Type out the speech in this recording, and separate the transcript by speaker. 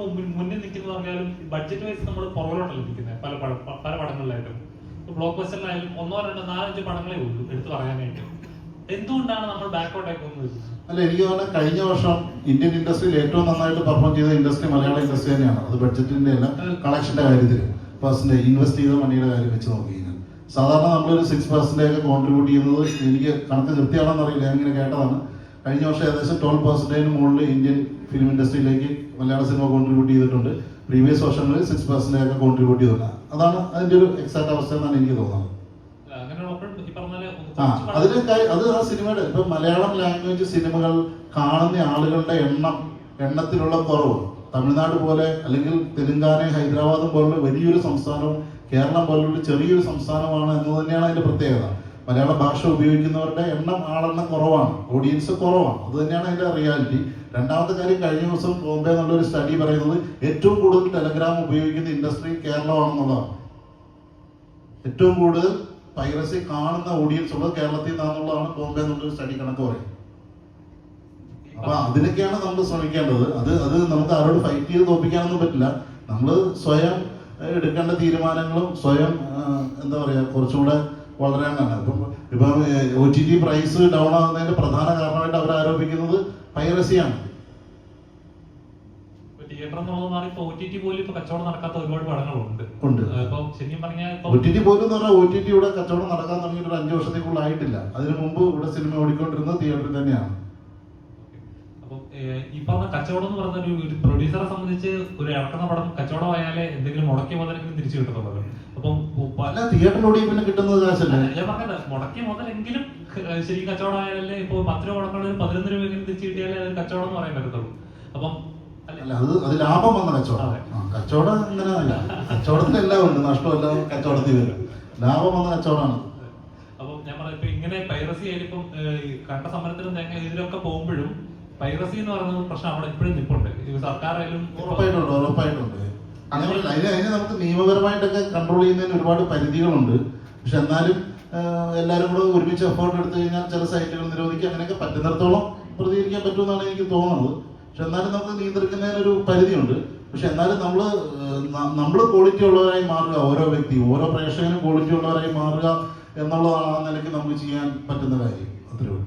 Speaker 1: മുന്നിൽ മുന്നിൽ നിൽക്കുന്നത് പറഞ്ഞാലും ബഡ്ജറ്റ് വൈസ് നമ്മൾ പുറകിലോട്ടല്ല നിൽക്കുന്നത്. പല പല പടങ്ങളിലായിട്ടും. ബ്ലോക്ക് ബസ്റ്ററിലായാലും ഒന്നോ രണ്ടോ നാലഞ്ച് പടങ്ങളേ ഉള്ളൂ എടുത്തു പറയാനായിട്ട്. എന്തുകൊണ്ടാണ് നമ്മൾ ബാക്കോട്ടായി പോകുന്നത്
Speaker 2: അല്ല എനിക്ക് തോന്നുന്നത് കഴിഞ്ഞ വർഷം ഇന്ത്യൻ ഇൻഡസ്ട്രിയിൽ ഏറ്റവും നന്നായിട്ട് പെർഫോം ചെയ്ത ഇൻഡസ്ട്രി മലയാള ഇൻഡസ്ട്രി തന്നെയാണ്. അത് ബഡ്ജറ്റിന്റെ അല്ല കളക്ഷന്റെ കാര്യത്തിൽ പേഴ്സന്റേജ് ഇൻവെസ്റ്റ് ചെയ്ത മണിയുടെ കാര്യം വെച്ച് നോക്കി കഴിഞ്ഞാൽ സാധാരണ നമ്മളൊരു സിക്സ് പെർസെന്റേജ് ഒക്കെ കോൺട്രിബ്യൂട്ട് ചെയ്യുന്നത് എനിക്ക് കണക്ക് കൃത്യമാണെന്ന് അറിയില്ല ഞാൻ ഇങ്ങനെ കേട്ടതാണ്. കഴിഞ്ഞ വർഷം ഏകദേശം ട്വൽവ് പെർസെന്റേജിന് മുകളിൽ ഇന്ത്യൻ ഫിലിം ഇൻഡസ്ട്രിയിലേക്ക് മലയാള സിനിമ കോൺട്രിബ്യൂട്ട് ചെയ്തിട്ടുണ്ട്. പ്രീവിയസ് വർഷങ്ങളിൽ സിക്സ് പെർസെന്റേജ് ഒക്കെ കോൺട്രിബ്യൂട്ട് ചെയ്തില്ല അതാണ് അതിന്റെ ഒരു എക്സാക്ട് അവസ്ഥ എന്നാണ് എനിക്ക് തോന്നുന്നത്. ആ അതിന് അത് ആ സിനിമയുടെ ഇപ്പൊ മലയാളം ലാംഗ്വേജ് സിനിമകൾ കാണുന്ന ആളുകളുടെ എണ്ണം എണ്ണത്തിലുള്ള കുറവ്. തമിഴ്നാട് പോലെ അല്ലെങ്കിൽ തെലുങ്കാന ഹൈദരാബാദും പോലുള്ള വലിയൊരു സംസ്ഥാനവും കേരളം പോലുള്ള ചെറിയൊരു സംസ്ഥാനമാണ് എന്ന് തന്നെയാണ് അതിന്റെ പ്രത്യേകത. മലയാള ഭാഷ ഉപയോഗിക്കുന്നവരുടെ എണ്ണം ആളെണ്ണം കുറവാണ്. ഓഡിയൻസ് കുറവാണ്. അത് തന്നെയാണ് അതിന്റെ റിയാലിറ്റി രണ്ടാമത്തെ കാര്യം കഴിഞ്ഞ ദിവസം ബോംബെ എന്നുള്ളൊരു സ്റ്റഡി പറയുന്നത് ഏറ്റവും കൂടുതൽ ടെലഗ്രാം ഉപയോഗിക്കുന്ന ഇൻഡസ്ട്രി കേരളമാണെന്നുള്ളതാണ്. ഏറ്റവും കൂടുതൽ പൈറസി കാണുന്ന ഓഡിയൻസ് ഉള്ളത് കേരളത്തിൽ നിന്നാണെന്നുള്ളതാണ് ബോംബെ എന്നുള്ളൊരു സ്റ്റഡി കണക്ക് പറയുന്നത്. അപ്പൊ അതിനൊക്കെയാണ് നമ്മൾ ശ്രമിക്കേണ്ടത്. അത് അത് നമുക്ക് ആരോട് ഫൈറ്റ് ചെയ്ത് തോപ്പിക്കാനൊന്നും പറ്റില്ല. നമ്മൾ സ്വയം എടുക്കേണ്ട തീരുമാനങ്ങളും സ്വയം എന്താ പറയാ കുറച്ചുകൂടെ വളരാനാണ് ഇപ്പം ഇപ്പം O T T price down ആകുന്നതിന്റെ പ്രധാന കാരണമായിട്ട് അവർ ആരോപിക്കുന്നത് പൈറസിയാണ്
Speaker 1: തിയേറ്റർ എന്നുള്ളത് മാറി ഇപ്പൊ ഒ ടി ടി പോലും ഇപ്പൊ കച്ചവടം നടക്കാത്ത ഒരുപാട് പടങ്ങളുണ്ട്.
Speaker 2: ഉണ്ട്.
Speaker 1: ഇപ്പൊ ശരിക്കും പറഞ്ഞാൽ ഇപ്പൊ
Speaker 2: ഒ ടി ടി പോലും എന്ന് പറഞ്ഞാൽ ഒ ടി ടി ഇവിടെ കച്ചവടം നടക്കാൻ തുടങ്ങിയിട്ട് ഒരു അഞ്ചു വർഷത്തേക്കുള്ള ആയിട്ടില്ല അതിനു മുമ്പ് ഇവിടെ സിനിമ ഓടിക്കൊണ്ടിരുന്നത് തിയേറ്ററിൽ തന്നെയാണ്.
Speaker 1: ഈ പറഞ്ഞ കച്ചവടം എന്ന് പറഞ്ഞ ഒരു പ്രൊഡ്യൂസറെ സംബന്ധിച്ച് ഒരു ഇറക്കുന്ന പടം കച്ചവടമായാലേ എന്തെങ്കിലും മുടക്കി മുതലെങ്കിലും തിരിച്ചു കിട്ടത്തുള്ളത് അപ്പം പല
Speaker 2: പിന്നെ കിട്ടുന്നത് കാശല്ലേ?
Speaker 1: ഞാൻ പറഞ്ഞത് മുടക്കിയ മുതലെങ്കിലും ശരി ശരിക്കും കച്ചവടമായാലേ ഇപ്പൊ പത്ത് രൂപ മുടക്കണം ഒരു രൂപ എങ്കിലും തിരിച്ചു കിട്ടിയാലേ അത് കച്ചവടം എന്ന് പറയാൻ പറ്റത്തുള്ളൂ. അപ്പം അല്ല?
Speaker 2: അത് അത് ലാഭം വന്ന കച്ചവടം. കച്ചവടം ഇങ്ങനെ അല്ല. കച്ചവടത്തിലെല്ലാം ഉണ്ട് നഷ്ടമെല്ലാം കച്ചവടത്തിൽ വരും. ലാഭം വന്ന കച്ചവടമാണ്.
Speaker 1: അപ്പം ഞാൻ പറഞ്ഞ ഇപ്പൊ ഇങ്ങനെ പൈറസി ആയാലും കണ്ട സമരത്തിലും തേങ്ങ ഇതിലൊക്കെ പോകുമ്പോഴും പൈറസി എന്ന് പറയുന്ന പ്രശ്നം അവിടെ ഇപ്പോഴും നിപ്പുണ്ട്. സർക്കാർ ആയാലും
Speaker 2: ഉറപ്പായിട്ടുണ്ട് ഉറപ്പായിട്ടുണ്ട് പറഞ്ഞില്ല, അതിന് അതിന് നമുക്ക് നിയമപരമായിട്ടൊക്കെ കൺട്രോൾ ചെയ്യുന്നതിന് ഒരുപാട് പരിധികളുണ്ട്. പക്ഷെ എന്നാലും എല്ലാവരും കൂടെ ഒരുമിച്ച് എഫേർട്ട് എടുത്തു കഴിഞ്ഞാൽ ചില സൈറ്റുകൾ നിരോധിക്കുക അങ്ങനെയൊക്കെ പറ്റുന്നിടത്തോളം പ്രതികരിക്കാൻ പറ്റുമെന്നാണ് എനിക്ക് തോന്നുന്നത്. പക്ഷെ എന്നാലും നമുക്ക് നിയന്ത്രിക്കുന്നതിനൊരു പരിധിയുണ്ട്. പക്ഷെ എന്നാലും നമ്മൾ നമ്മൾ ക്വാളിറ്റി ഉള്ളവരായി മാറുക ഓരോ വ്യക്തി ഓരോ പ്രേക്ഷകനും ക്വാളിറ്റി ഉള്ളവരായി മാറുക എന്നുള്ളതാണ് നിലയ്ക്ക് നമുക്ക് ചെയ്യാൻ പറ്റുന്ന കാര്യം. അത്രേ ഉള്ളൂ.